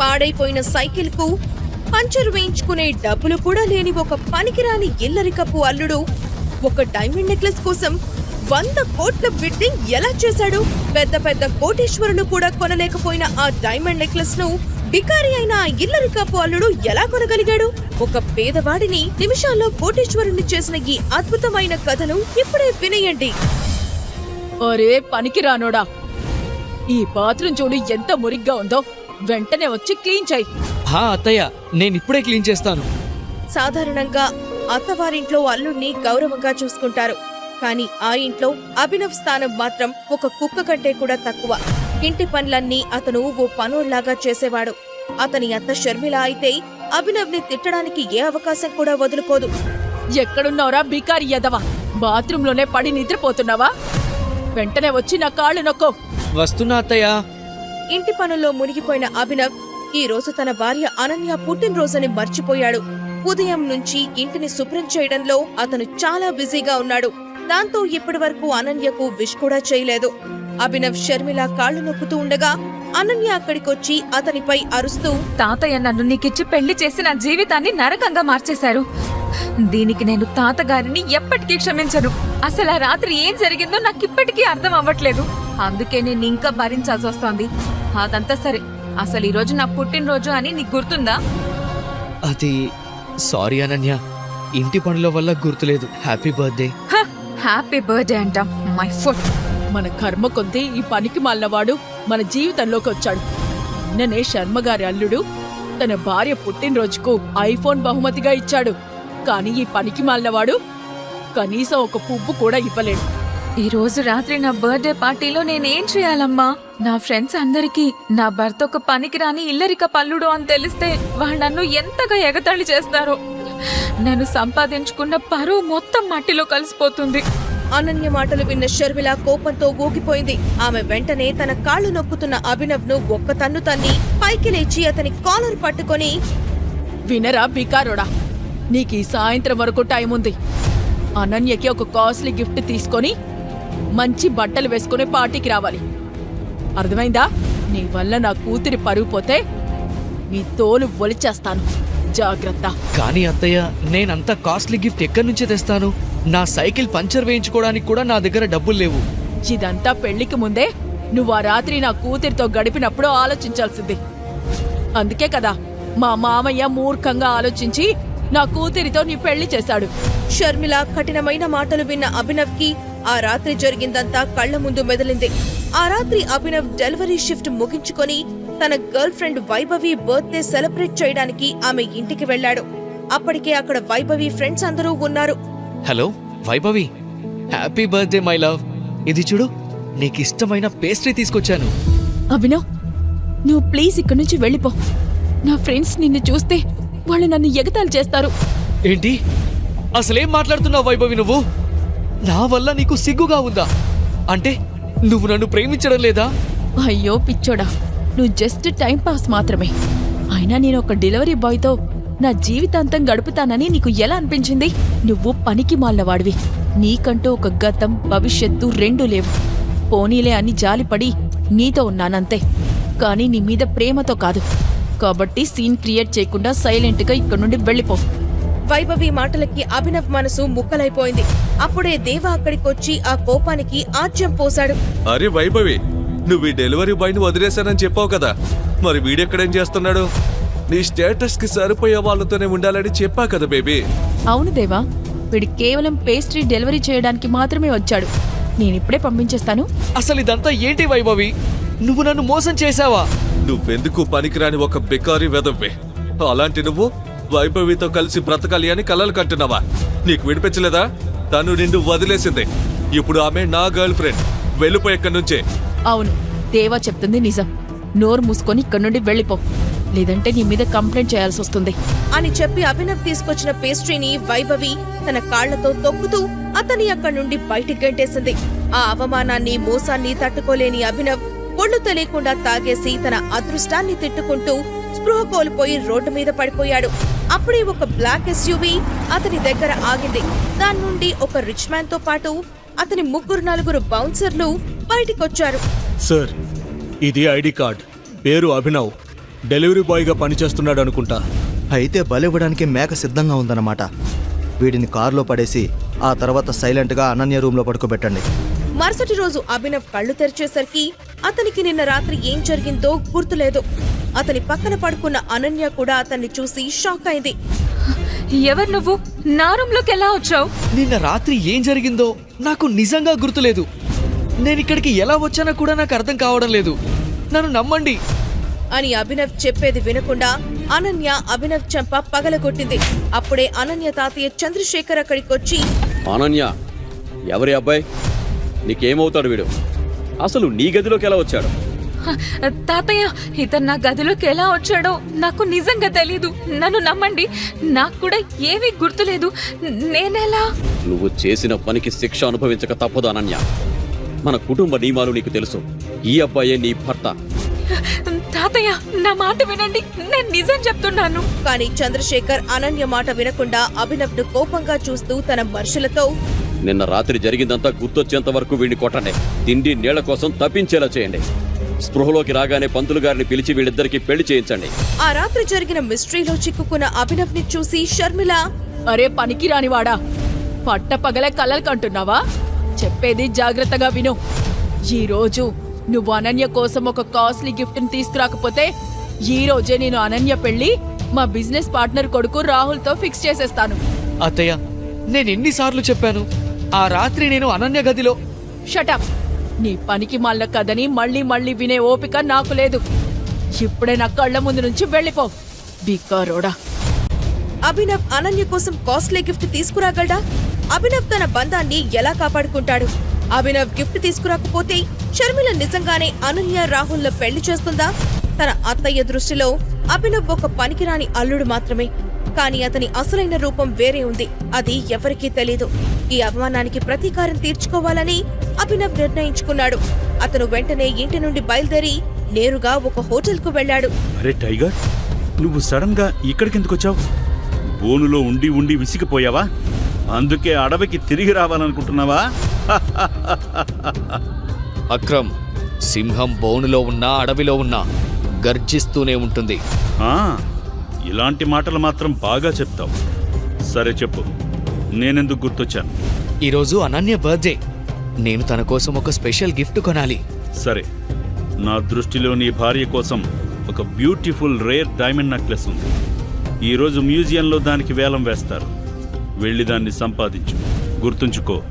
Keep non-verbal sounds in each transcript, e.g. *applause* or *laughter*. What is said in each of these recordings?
పాడైపోయిన సైకిల్కు పంచర్ వేయించుకునే డబ్బులు కూడా లేని ఒక పనికిరాని ఇల్లరికపు అల్లుడు ఒక డైమండ్ నెక్లెస్ కోసం వంద కోట్ల బిడ్డింగ్ ఎలా చేశాడు? పెద్ద పెద్ద కోటీశ్వరులు కూడా కొనలేకపోయిన ఆ డైమండ్ నెక్లెస్ను బికారి అయిన ఆ ఇల్లరికపు అల్లుడు ఎలా కొనగలిగాడు? ఒక పేదవాడిని నిమిషాల్లో కోటీశ్వరుణ్ణి చేసిన ఈ అద్భుతమైన కథను ఇప్పుడే వినేయండి. ఒరే పనికి రానోడా ఈ బాత్రూమ్ చూడు ఎంత మురిగ్గా ఉందో. వెంటనే వచ్చి క్లీన్ చేయి. హా అత్తయ్య నేను ఇప్పుడే క్లీన్ చేస్తాను. సాధారణంగా అత్తవారింట్లో అల్లుణ్ణి గౌరవంగా చూసుకుంటారు. కానీ ఆ ఇంట్లో అభినవ్ స్థానం మాత్రం ఒక కుక్క కంటే కూడా తక్కువ. ఇంటి పనులన్నీ అతను ఓ పనోళ్ళాగా చేసేవాడు. అతని అత్త షర్మిల అయితే అభినవ్ని తిట్టడానికి ఏ అవకాశం కూడా వదులుకోదు. ఎక్కడున్నావురా బికారి యదవా? బాత్రూంలోనే పడి నిద్రపోతున్నావా? వెంటనే వచ్చి నా కాళ్ళు నొక్కో. వస్తున్నా అత్తయ్య. ఇంటి పనుల్లో మునిగిపోయిన అభినవ్ ఈ రోజు తన భార్య అనన్య పుట్టినరోజుని మర్చిపోయాడు. ఉదయం నుంచి ఇంటిని శుభ్రం చేయడంలో అతను చాలా బిజీగా ఉన్నాడు. దాంతో ఇప్పటి వరకు అనన్యకు విష్ కూడా చేయలేదు. అభినవ్ షర్మిల కాళ్ళు నొక్కుతూ ఉండగా అనన్య అక్కడికొచ్చి అతనిపై అరుస్తూ తాతయ్య నన్ను నీకిచ్చి పెళ్ళి చేసి నా జీవితాన్ని నరకంగా మార్చేశారు. దీనికి నేను తాతగారిని ఎప్పటికీ క్షమించను. అసలు ఆ రాత్రి ఏం జరిగిందో నాకు ఇప్పటికీ అర్థం అవ్వట్లేదు. అందుకే నేను ఇంకా భరించాల్సి వస్తోంది. అదంతా సరే. అసలు ఈ రోజు నా పుట్టినరోజు అని నీకు గుర్తుందా? అది సారీ అనన్య. ఇంటి పనుల వల్ల గుర్తులేదు. Happy birthday. హ, హ్యాపీ బర్త్డే అంట. మై ఫుడ్ మన కర్మ కొద్దీ ఈ పనికి మాలినవాడు మన జీవితంలోకి వచ్చాడు. నిన్ననే శర్మగారి అల్లుడు తన భార్య పుట్టినరోజుకు ఐఫోన్ బహుమతిగా ఇచ్చాడు. కానీ ఈ పనికి మాలినవాడు కనీసం ఒక పువ్వు కూడా ఇవ్వలేడు. ఈ రోజు రాత్రి నా బర్త్డే పార్టీలో నేనేం చేయాలమ్మా? నా ఫ్రెండ్స్ అందరికీ నా భర్త ఒక పనికిరాని ఇల్లరిక పల్లుడు అని తెలిస్తే వాళ్ళు నన్ను ఎంతగా ఎగతాళి చేస్తారో. నేను సంపాదించుకున్న పరువు మొత్తం మట్టిలో కలిసిపోతుంది. అనన్య మాటలు విన్న షర్మిల కోపంతో ఊగిపోయింది. ఆమె వెంటనే తన కాళ్ళు నొక్కుతున్న అభినవ్ను ఒక్క తన్ను తన్ని పైకి లేచి అతని కాలర్ పట్టుకొని వినరా బికారోడా నీకు ఈ సాయంత్రం వరకు టైం ఉంది అనన్యకి ఒక కాస్ట్లీ గిఫ్ట్ తీసుకొని మంచి బట్టలు వేసుకుని పార్టీకి రావాలి. అర్థమైందా? నీ వల్ల నా కూతురి పరుగు పోతే నీ తోలు ఒలిచేస్తాను. జాగ్రత్త. కానీ అత్తయ్య నేనంత కాస్ట్లీ గిఫ్ట్ ఎక్కడి నుంచి తెస్తాను? నా సైకిల్ పంచర్ వేయించుకోవడానికి కూడా నా దగ్గర డబ్బులు లేవు. ఇదంతా పెళ్ళికి ముందే నువ్వు ఆ రాత్రి నా కూతురితో గడిపినప్పుడు ఆలోచించాల్సింది. అందుకే కదా మా మామయ్య మూర్ఖంగా ఆలోచించి నా కూతురితో నీ పెళ్ళి చేశాడు. షర్మిల కఠినమైన మాటలు విన్న అభినవ్కి ఆ రాత్రి జరిగిందంతా కళ్ళ ముందు మెదిలింది. ఆ రాత్రి అభినవ్ డెలివరీ షిఫ్ట్ ముగించుకొని తన girlfriend Vaibhavi birthday celebrate చేయడానికి ఆమె ఇంటికి వెళ్ళాడు. అప్పటికే అక్కడ వైభవి ఫ్రెండ్స్ అందరూ ఉన్నారు. Hello Vaibhavi. Happy birthday my love. ఇది చూడు నీకు ఇష్టమైన పేస్ట్రీ తీసుకొచ్చాను. అభినవ్ నువ్వు ప్లీజ్ ఇక్కడి నుంచి వెళ్ళిపో. నా ఫ్రెండ్స్ నిన్ను చూస్తే వాళ్ళు నన్ను ఎగతాళి చేస్తారు. ఏంటి? అసలేం మాట్లాడుతున్నావు వైభవి నువ్వు? నా వల్ల నీకు సిగ్గుగా ఉందా? అంటే నువ్వు నన్ను ప్రేమించడం లేదా? అయ్యో పిచ్చోడా నువ్వు జస్ట్ టైం పాస్ మాత్రమే. అయినా నేను ఒక డెలివరీ బాయ్తో నా జీవితాంతం గడుపుతానని నీకు ఎలా అనిపించింది? నువ్వు పనికి మాలినవాడివి. నీకంటూ ఒక గతం భవిష్యత్తు రెండూ లేవు. పోనీలే అని జాలిపడి నీతో ఉన్నానంతే. కానీ నీ మీద ప్రేమతో కాదు. కాబట్టి సీన్ క్రియేట్ చేయకుండా సైలెంట్గా ఇక్కడి నుండి వెళ్ళిపో. వైభవి మాటలకి అభినవ్ మనసు ముక్కలైపోయింది. అప్పుడే దేవ అక్కడికొచ్చి ఆ కోపానికి ఆజ్యం పోశాడు. అరే వైభవి నువ్వు ఈ డెలివరీ బాయ్ని వదిలేశానని చెప్పావు కదా. మరి వీడెక్కడేం చేస్తున్నాడు? నీ స్టేటస్కి సరిపోయే వాళ్ళతోనే ఉండాలని చెప్పా కదా బేబీ. అవును దేవా వీడు కేవలం పేస్ట్రీ డెలివరీ చేయడానికి మాత్రమే వచ్చాడు. నేనిప్పుడే పంపించేస్తాను. అసలు ఇదంతా ఏంటి వైభవి? నువ్వు నన్ను మోసం చేశావా? నువ్వెందుకు పనికిరాని ఒక బెకారి వెదవ్వే? అలాంటి నువ్వు? వైభవితో కలిసి బ్రతకాలి అని కలలు కంటున్నావా నీకు వినిపించలేదా? తను నిన్ను వదిలేసింది. ఇప్పుడు ఆమె నా గర్ల్ ఫ్రెండ్. వెళ్ళిపోయి ఎక్కడి నుంచే. అవును దేవా చెప్తుంది నిజం. నోరు మూసుకొని ఇక్కడి నుండి వెళ్ళిపో. లేదంటే నీ మీద కంప్లైంట్ చేయాల్సి వస్తుంది. అని చెప్పి అభినవ్ తీసుకొచ్చిన పేస్ట్రీని వైభవి తన కాళ్ళతో తొక్కుతూ అతని అక్కడి నుండి బయటికి గంటేసింది. ఆ అవమానాన్ని మోసాన్ని తట్టుకోలేని అభినవ్ ఒళ్ళు తెలియకుండా తాగేసి తన అదృష్టాన్ని తిట్టుకుంటూ స్పృహ కోల్పోయి రోడ్డు మీద పడిపోయాడు. అప్పుడే ఒక బ్లాక్ ఎస్యూవీ అతని దగ్గర ఆగింది. దాని నుండి ఒక రిచ్ మ్యాన్తో పాటు అతని ముగ్గురు నలుగురు బౌన్సర్లు బయటికొచ్చారు. సార్ ఇది ఐడి కార్డ్. పేరు అభినవ్. డెలివరీ బాయ్గా పనిచేస్తున్నాడు అనుకుంటా. అయితే బలివ్వడానికి మేక సిద్ధంగా ఉందన్నమాట. వీడిని కారులో పడేసి ఆ తర్వాత సైలెంట్గా అనన్య రూమ్లో పడుకోబెట్టండి. మరుసటి రోజు అభినవ్ కళ్ళు తెరిచేసరికి అతనికి నిన్న రాత్రి ఏం జరిగిందో గుర్తులేదు. అతని పక్కన పడుకున్న అనన్య కూడా అతన్ని చూసి షాక్ అయింది. ఎవరు నువ్వు? నా రూమ్లోకి ఎలా వచ్చావు? నిన్న రాత్రి ఏం జరిగిందో నాకు నిజంగా గుర్తులేదు. నేను ఇక్కడికి ఎలా వచ్చానో కూడా నాకు అర్థం కావడం లేదు. నన్ను నమ్మండి. అని అభినవ్ చెప్పేది వినకుండా అనన్య అభినవ్ చెంప పగలగొట్టింది. అప్పుడే అనన్య తాతయ్య చంద్రశేఖర్ అక్కడికొచ్చి అనన్య ఎవరి అబ్బాయి? నీకేమవుతాడు వీడు? అసలు నీ గదిలోకి ఎలా వచ్చాడు? తాతయ్య ఇతను నా గదిలోకి ఎలా వచ్చాడో నాకు నిజంగా తెలీదు. నన్ను నమ్మండి. నాకు కూడా ఏమీ గుర్తులేదు. నేనెలా? నువ్వు చేసిన పనికి శిక్ష అనుభవించక తప్పదు అనన్య. మన కుటుంబ నియమాలు నీకు తెలుసు. ఈ అబ్బాయే నీ భర్త. తాతయ్య నా మాట వినండి. నేను నిజం చెప్తున్నాను. కానీ చంద్రశేఖర్ అనన్య మాట వినకుండా అభినవ్ను కోపంగా చూస్తూ తన మనుషులతో నిన్న రాత్రి జరిగిందంతా గుర్తొచ్చేంత వరకు వీడిని కొట్టండి. తిండి నీళ్ళ కోసం తప్పించేలా చేయండి. స్పృహలోకి రాగానే పంతులు గారిని పిలిచి వీళ్ళిద్దరికి పెళ్ళి చేయించండి. ఆ రాత్రి జరిగిన మిస్టరీలో చిక్కుకున్న అభినవ్ని చూసి షర్మిల అరే పనికి రానివాడా పట్ట పగలే కలలు కంటున్నావా? చెప్పేది జాగ్రత్తగా విను. ఈ రోజు నువ్వు అనన్య కోసం ఒక కాస్ట్లీ గిఫ్ట్ని తీసుకురాకపోతే ఈ రోజే నేను అనన్య పెళ్ళి మా బిజినెస్ పార్ట్నర్ కొడుకు రాహుల్తో ఫిక్స్ చేసేస్తాను. అత్తయ్య నేను ఎన్నిసార్లు చెప్పాను ఆ రాత్రి నేను అనన్య గదిలో. షటప్ నీ పనికి మళ్ళ కథని మళ్ళీ మళ్ళీ వినే ఓపిక నాకు లేదు. ఇప్పుడే నా కళ్ళ ముందు నుంచి వెళ్ళిపో బికారోడా. అభినవ్ అనన్య కోసం కాస్ట్లీ గిఫ్ట్ తీసుకురాగలడా? అభినవ్ తన బంధాన్ని ఎలా కాపాడుకుంటాడు? అభినవ్ గిఫ్ట్ తీసుకురాకపోతే షర్మిల నిజంగానే అనన్య రాహుల్ పెళ్ళి చేస్తుందా? తన అత్తయ్య దృష్టిలో అభినవ్ ఒక పనికిరాని అల్లుడు మాత్రమే. కానీ అతని అసలైన రూపం వేరే ఉంది. అది ఎవరికీ తెలీదు. ఈ అవమానానికి ప్రతీకారం తీర్చుకోవాలని అభినవ్ నిర్ణయించుకున్నాడు. అతను వెంటనే ఇంటి నుండి బయలుదేరి నేరుగా ఒక హోటల్కు వెళ్ళాడు. అరే టైగర్ నువ్వు సడన్గా ఇక్కడికి ఎందుకు వచ్చావు బోనులో ఉండి ఉండి విసిగిపోయావా? అందుకే అడవికి తిరిగి రావాలనుకుంటున్నావా? *laughs* అక్రమ్ సింహం బోనులో ఉన్నా అడవిలో ఉన్నా గర్జిస్తూనే ఉంటుంది. ఆ, ఇలాంటి మాటలు మాత్రం బాగా చెప్తావు. సరే చెప్పు నేనెందుకు గుర్తొచ్చాను? ఈరోజు అనన్య బర్త్డే. నేను తన కోసం ఒక స్పెషల్ గిఫ్ట్ కొనాలి. సరే. నా దృష్టిలో నీ భార్య కోసం ఒక బ్యూటిఫుల్ రేర్ డైమండ్ నెక్లెస్ ఉంది. ఈరోజు మ్యూజియంలో దానికి వేలం వేస్తారు. వెళ్ళి దాన్ని సంపాదించు. గుర్తుంచుకో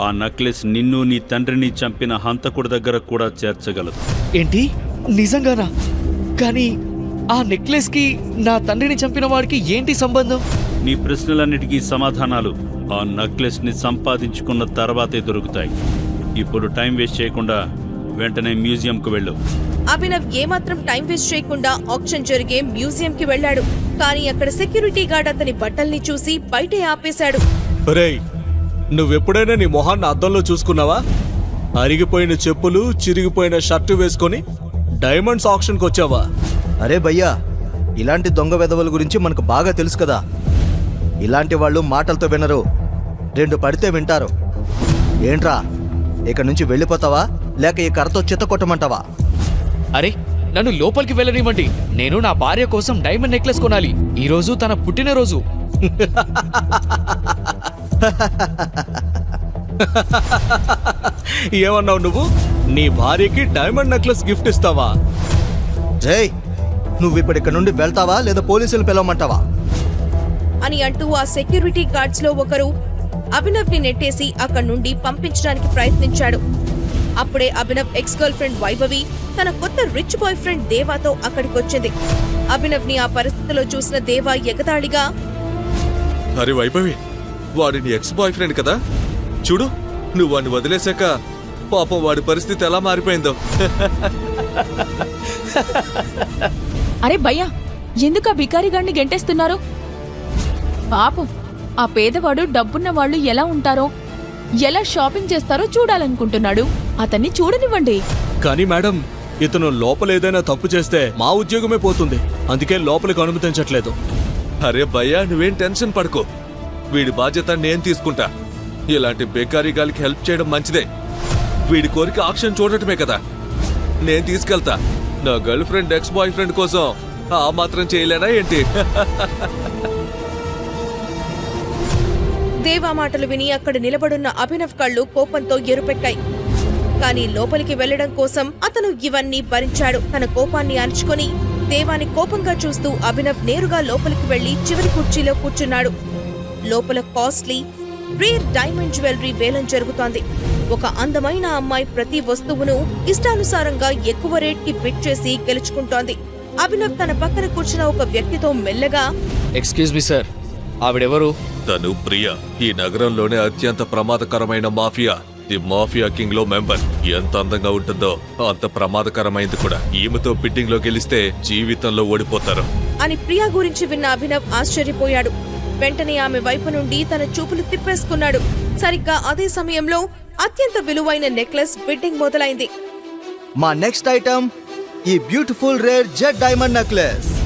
ఆ నెక్లెస్ నిన్ను నీ తండ్రిని చంపిన హంతకుడి దగ్గర కూడా చేర్చగలదు. ఏంటి? నిజంగానా? కానీ ఆ నెక్లెస్కి నా తండ్రిని చంపిన వాడికి ఏంటి సంబంధం? నీ ప్రశ్నలన్నిటికీ సమాధానాలు ఆ నెక్లెస్ని సంపాదించుకున్న తర్వాతే దొరుకుతాయి. ఇప్పుడు టైం వేస్ట్ చేయకుండా వెంటనే మ్యూజియంకు వెళ్ళు. అభినవ్ ఏమాత్రం టైం వేస్ట్ చేయకుండా ఆక్షన్ జరిగే మ్యూజియం కి వెళ్ళాడు. కానీ అక్కడ సెక్యూరిటీ గార్డ్ అతని బట్టల్ని చూసి బయటే ఆపేశాడు. రేయ్ నువ్వెప్పుడైనా నీ మొహాన్ని అద్దంలో చూసుకున్నావా? అరిగిపోయిన చెప్పులు చిరిగిపోయిన షర్టు వేసుకొని డైమండ్స్ ఆప్షన్కి వచ్చావా అరే భయ్యా ఇలాంటి దొంగ వెధవల గురించి మనకు బాగా తెలుసు కదా. ఇలాంటి వాళ్ళు మాటలతో వినరు. రెండు పడితే వింటారు. ఏంట్రా ఇక నుంచి వెళ్ళిపోతావా? లేక ఈ కర్రతో చిత్త కొట్టమంటావా? అరే నన్ను లోపలికి వెళ్ళనివ్వండి. నేను నా భార్య కోసం డైమండ్ నెక్లెస్ కొనాలి. ఈ రోజు తన పుట్టినరోజు. *laughs* ఏమన్నావు నువ్వు? నీ భార్యకి డైమండ్ నెక్లెస్ గిఫ్ట్ ఇస్తావా? జై నువ్వు ఇప్పుడు ఇక్కడ నుండి వెళ్తావా లేదా పోలీసులు పిలవమంటావా? అని అంటూ ఆ సెక్యూరిటీ గార్డ్స్లో ఒకరు అభినవ్ని నెట్టేసి అక్కడి నుండి పంపించడానికి ప్రయత్నించాడు. అప్పుడే Abhinav ex girlfriend Vaibhavi తన కొత్త రిచ్ బాయ్ ఫ్రెండ్ దేవాతో అక్కడికొచ్చింది. అభినవ్ని ఆ పరిస్థితిలో చూసిన దేవా ఎగతాళిగా అరే వైభవి వాడి నీ ఎక్స్ బాయ్ ఫ్రెండ్ కదా? చూడు నువ్వు వాడిని వదిలేశాక పాపం వాడి పరిస్థితి ఎలా మారిపోయిందో. అరే భయ్యా ఎందుకు ఆ బికారిగాడిని గెంటేస్తున్నారు? పాపం ఆ పేదవాడు డబ్బున్న వాళ్ళు ఎలా ఉంటారో ఎలా షాపింగ్ చేస్తారో చూడాలనుకుంటున్నాడు. అతన్ని చూడనివ్వండి. కానీ మేడం ఇతను లోపల ఏదైనా తప్పు చేస్తే మా ఉద్యోగమే పోతుంది. అందుకే లోపలికి అనుమతించట్లేదు. అరే భయ్యా నువ్వేం టెన్షన్ పడుకో. వీడి బాధ్యత నేను తీసుకుంటా. ఇలాంటి బేకారీ గాలికి హెల్ప్ చేయడం మంచిదే. వీడి కోరిక ఆక్షన్ చూడటమే కదా. నేను తీసుకెళ్తా. నా girlfriend ex boyfriend కోసం ఆ మాత్రం చేయలేనా ఏంటి? *laughs* దేవా మాటలు విని అక్కడ నిలబడున్న అభినవ్ కళ్ళు కోపంతో ఎరుపెక్కాయి. కానీ లోపలికి వెళ్ళడం కోసం అతను ఇవన్నీ భరించాడు. తన కోపాన్ని అణుచుకొని దేవాని కోపంగా చూస్తూ అభినవ్ నేరుగా లోపలికి వెళ్ళి చివరి కుర్చీలో కూర్చున్నాడు. లోపల కాస్ట్లీ రేర్ డైమండ్ జ్యువెలరీ వేలం జరుగుతోంది. ఒక అందమైన అమ్మాయి ప్రతి వస్తువును ఇష్టానుసారంగా ఎక్కువ రేట్కి బిట్ చేసి గెలుచుకుంటోంది. అభినవ్ తన పక్కన కూర్చున్న ఒక వ్యక్తితో మెల్లగా ఎక్స్క్యూజ్ మీ సార్ ఆవిడెవరు? తను ప్రియ. ఈ నగరంలోనే అత్యంత ప్రమాదకరమైన మాఫియా. ది మాఫియా కింగ్లో మెంబర్. ఎంత అందంగా ఉంటుందో అంత ప్రమాదకరమైంది కూడా. ఈమెతో బిడ్డింగ్లో గెలిస్తే జీవితంలో ఓడిపోతారు. అని ప్రియా గురించి విన్న అభినవ్ ఆశ్చర్యపోయాడు. వెంటనే ఆమె వైపు నుండి తన చూపులు తిప్పేసుకున్నాడు. సరిగ్గా అదే సమయంలో అత్యంత విలువైన నెక్లెస్ బిడ్డింగ్ మొదలైంది. మా నెక్స్ట్ ఐటమ్ ఈ beautiful rare jade diamond necklace.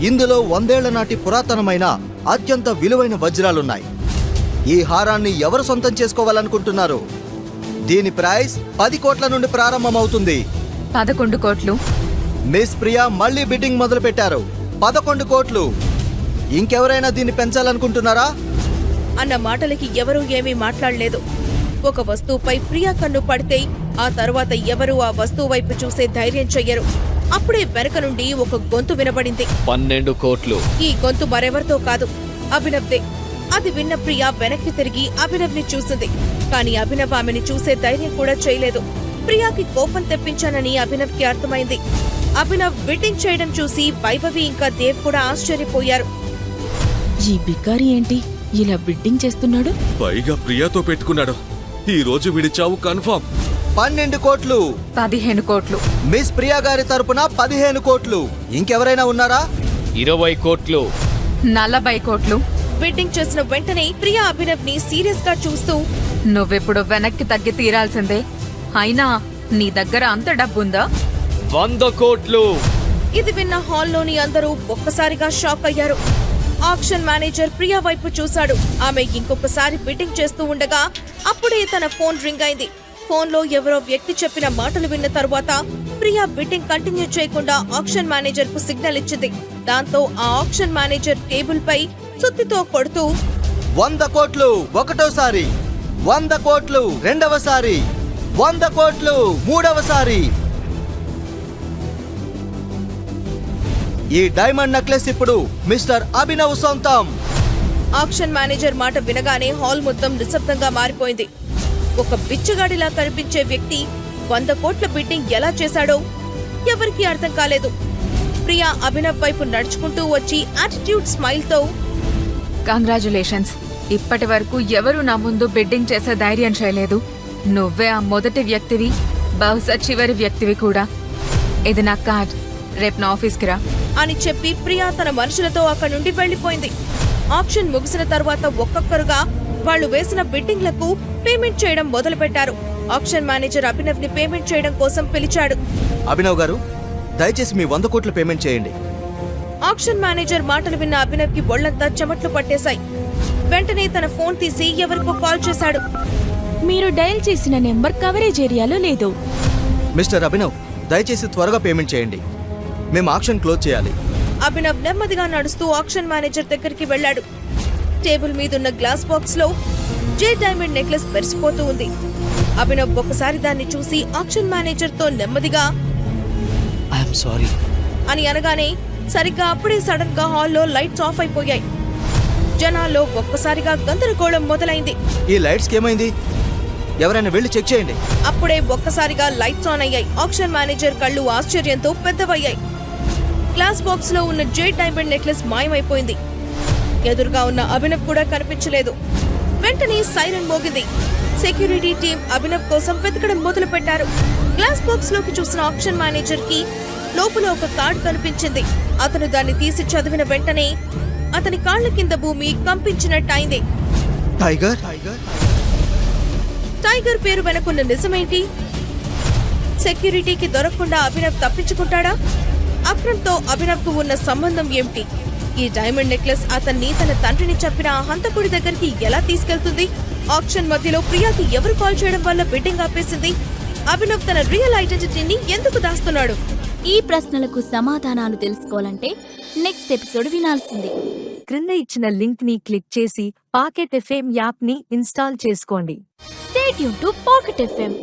ఇందులో వందేళ్ళ నాటి పురాతనమైన అత్యంత విలువైన వజ్రాలున్నాయి. ఈ హారాన్ని ఎవరు సొంతం చేసుకోవాలనుకుంటున్నారు? దీని ప్రైస్ పది కోట్ల నుండి ప్రారంభమవుతుంది. పదకొండు కోట్లు. మిస్ ప్రియా మళ్ళీ బిడ్డింగ్ మొదలు పెట్టారు పదకొండు కోట్లు. ఇంకెవరైనా దీన్ని పెంచాలనుకుంటున్నారా? అన్న మాటలకి ఎవరూ ఏమీ మాట్లాడలేదు. ఒక వస్తువుపై ప్రియా కన్ను పడితే ఆ తరువాత ఎవరూ ఆ వస్తువు వైపు చూసే ధైర్యం చెయ్యరు. అప్పుడే వెనక నుండి ఒక గొంతు వినబడింది. పన్నెండు కోట్లు. ఈ గొంతు మరెవరితో కాదు అభినవ్దే. అది విన్న ప్రియా వెనక్కి తిరిగి అభినవ్ని చూసింది. కానీ అభినవ్ ఆమెని చూసే ధైర్యం కూడా చేయలేదు. ప్రియాకి కోపం తెప్పించానని అభినవ్కి అర్థమైంది. అభినవ్ బిడ్డింగ్ చేయడం చూసి వైభవి ఇంకా దేవ్ కూడా ఆశ్చర్యపోయారు. ఈ బికారి ఏంటి? ఇలా బిడ్డింగ్ చేస్తున్నాడు? పైగా ప్రియాతో పెట్టుకున్నాడు. ఈ రోజు వీడి చావు కన్ఫర్మ్ పన్నెండు కోట్లు. పదిహేను కోట్లు. మిస్ ప్రియా గారి తరపున పదిహేను కోట్లు. ఇంకెవరైనా ఉన్నారా? ఇరవై కోట్లు. నలభై కోట్లు. బిడ్డింగ్ చేసిన వెంటనే ప్రియా అభినవ్ని సీరియస్గా చూస్తూ నువ్వెప్పుడు వెనక్కి తగ్గి తీరాల్సిందే. అయినా నీ దగ్గర అంత డబ్బుందా? వంద కోట్లు. ఇది విన్న హాల్లోని అందరూ ఒక్కసారిగా షాక్ అయ్యారు. ఆక్షన్ మేనేజర్ ప్రియా వైపు చూశాడు. ఆమె ఇంకొకసారి బిడ్డింగ్ చేస్తూ ఉండగా అప్పుడే తన ఫోన్ రింగ్ అయింది. ఫోన్లో ఎవరో వ్యక్తి చెప్పిన మాటలు విన్న తరువాత ప్రియా బిడ్డింగ్ కంటిన్యూ చేయకుండా ఆక్షన్ మేనేజర్కు సిగ్నల్ ఇచ్చింది. దాంతో ఆ ఆక్షన్ మేనేజర్ టేబుల్ పై సుత్తితో కొడుతూ వంద కోట్లు ఒకటోసారి వంద కోట్లు రెండవసారి వంద కోట్లు మూడవసారి. ఈ డైమండ్ నెక్లెస్ ఇప్పుడు మిస్టర్ అభినవ్ సొంతం. ఆక్షన్ మేనేజర్ మాట వినగానే హాల్ మొత్తం నిశ్శబ్దంగా మారిపోయింది. ఒక బిచ్చగాడిలా కనిపించే వ్యక్తి వంద కోట్ల బిడ్డింగ్ ఎలా చేశాడో ఎవరికీ అర్థం కాలేదు. ప్రియా అభినవ్ వైపు నడుచుకుంటూ వచ్చి యాటిట్యూడ్ స్మైల్తో కంగ్రాచులేషన్స్ ఇప్పటి వరకు ఎవరు నా ముందు బిడ్డింగ్ చేసే ధైర్యం చేయలేదు. నువ్వే ఆ మొదటి వ్యక్తివి బహుశా చివరి వ్యక్తివి కూడా. ఇది నా కార్డ్. రేపు నా ఆఫీస్కి రా. అని చెప్పి ప్రియా తన మనుషులతో అక్కడి నుండి వెళ్ళిపోయింది ఆప్షన్ ముగిసిన తర్వాత ఒక్కొక్కరుగా వాళ్ళు వేసిన బిడ్డింగ్లకు పేమెంట్ చేయడం మొదలుపెట్టారు. ఆప్షన్ మేనేజర్ అభినవ్ని పేమెంట్ చేయడం కోసం పిలిచాడు. అభినవ్ గారు దయచేసి మీ వంద కోట్లు పేమెంట్ చేయండి. ఆక్షన్ మేనేజర్ మాటలు విన్న అభినవ్కి ఒళ్ళంతా చెమట్లు పట్టేశాయి. వెంటనే తన ఫోన్ తీసి ఎవరికో కాల్ చేశాడు. మీరు డయల్ చేసిన నెంబర్ కవరేజ్ ఏరియాలో లేదు. మిస్టర్ అభినవ్ దయచేసి త్వరగా పేమెంట్ చేయండి. మేము ఆక్షన్ క్లోజ్ చేయాలి. అభినవ్ నెమ్మదిగా నడుస్తూ ఆక్షన్ మేనేజర్ దగ్గరికి వెళ్ళాడు. టేబుల్ మీదున్న గ్లాస్ బాక్స్లో జే డైమండ్ నెక్లెస్ మెరిసిపోతూ ఉంది. అభినవ్ ఒకసారి దాన్ని చూసి ఆక్షన్ మేనేజర్తో నెమ్మదిగా ఐఎమ్ సారీ. అని అనగానే సరిగ్గా అప్పుడే సడన్గా హాల్లో లైట్స్ ఆఫ్ అయిపోయాయి. జనాల్లో ఒక్కసారిగా గందరగోళం మొదలైంది. ఈ లైట్స్కి ఏమైంది? ఎవరైనా వెళ్ళి చెక్ చేయండి. అప్పుడే ఒక్కసారిగా లైట్స్ ఆన్ అయ్యాయి. ఆక్షన్ మేనేజర్ కళ్ళు ఆశ్చర్యంతో పెద్దవయ్యాయి. గ్లాస్ బాక్స్లో ఉన్న జేడ్ డైమండ్ నెక్లెస్ మాయమైపోయింది. ఎదురుగా ఉన్న అభినవ్ కూడా కనిపించలేదు. వెంటనే సైరన్ మోగింది. సెక్యూరిటీ టీం అభినవ్ కోసం వెతకడం మొదలు పెట్టారు గ్లాస్ బాక్స్లోకి చూసిన ఆప్షన్ మేనేజర్కి లోపల ఒక కార్డ్ కనిపించింది. అతను దాన్ని తీసి చదివిన వెంటనే అతని కాళ్ళ కింద భూమి కంపించినట్టయింది. Tiger tiger? టైగర్ పేరు వెనుకున్న నిజమేంటి? సెక్యూరిటీకి దొరకకుండా అభినవ్ తప్పించుకుంటాడా? అక్రమ్తో అభినవ్కు ఉన్న సంబంధం ఏమిటి? ఈ డైమండ్ నెక్లెస్ అతన్ని తన తండ్రిని చంపిన ఆ హంతకుడి దగ్గరికి ఎలా తీసుకెళ్తుంది? ఆప్షన్ మధ్యలో ప్రియాకి ఎవరు కాల్ చేయడం వల్ల బిడ్డింగ్ ఆపేసింది? అభినవ్ తన రియల్ ఐడెంటిటీని ఎందుకు దాస్తున్నాడు? ఈ ప్రశ్నలకు సమాధానాలు తెలుసుకోవాలంటే నెక్స్ట్ ఎపిసోడ్ వినాల్సిందే. క్రింద ఇచ్చిన లింక్ని క్లిక్ చేసి పాకెట్ ఎఫ్ఎం యాప్ని ఇన్స్టాల్ చేసుకోండి. స్టేట్ యూన్ టు పాకెట్ ఎఫ్ఎం